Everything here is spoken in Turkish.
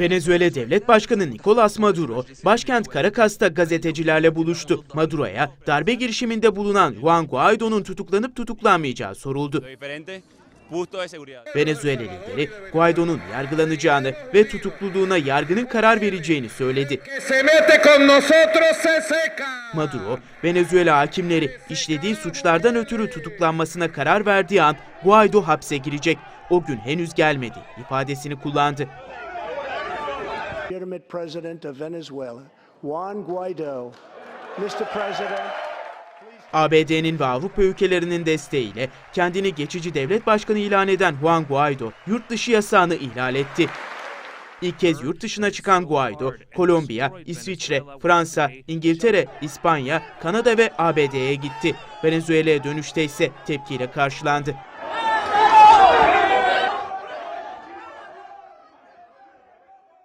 Venezuela Devlet Başkanı Nicolas Maduro, başkent Caracas'ta gazetecilerle buluştu. Maduro'ya darbe girişiminde bulunan Juan Guaido'nun tutuklanıp tutuklanmayacağı soruldu. Venezuela lideri Guaido'nun yargılanacağını ve tutukluluğuna yargının karar vereceğini söyledi. Maduro, Venezuela hakimleri işlediği suçlardan ötürü tutuklanmasına karar verdiği an Guaido hapse girecek. O gün henüz gelmedi ifadesini kullandı. Legitimate president of Venezuela, Juan Guaido. Mr. President, ABD'nin ve Avrupa ülkelerinin desteğiyle kendini geçici devlet başkanı ilan eden Juan Guaido, yurt dışı yasağını ihlal etti. İlk kez yurt dışına çıkan Guaido, Kolombiya, İsviçre, Fransa, İngiltere, İspanya, Kanada ve ABD'ye gitti. Venezuela'ya dönüşte ise tepkiyle karşılandı.